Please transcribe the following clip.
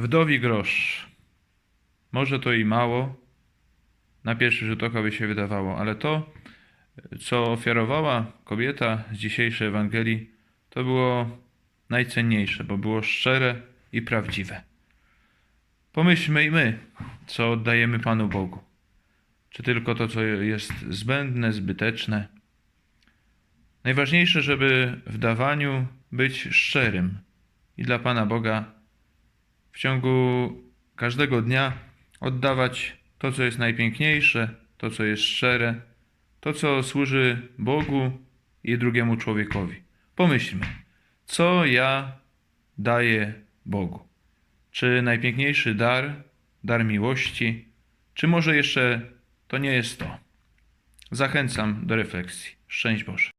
Wdowi grosz. Może to i mało, na pierwszy rzut oka by się wydawało, ale to, co ofiarowała kobieta z dzisiejszej Ewangelii, to było najcenniejsze, bo było szczere i prawdziwe. Pomyślmy i my, co oddajemy Panu Bogu. Czy tylko to, co jest zbędne, zbyteczne. Najważniejsze, żeby w dawaniu być szczerym i dla Pana Boga w ciągu każdego dnia oddawać to, co jest najpiękniejsze, to, co jest szczere, to, co służy Bogu i drugiemu człowiekowi. Pomyślmy, co ja daję Bogu? Czy najpiękniejszy dar, dar miłości, czy może jeszcze to nie jest to? Zachęcam do refleksji. Szczęść Boże.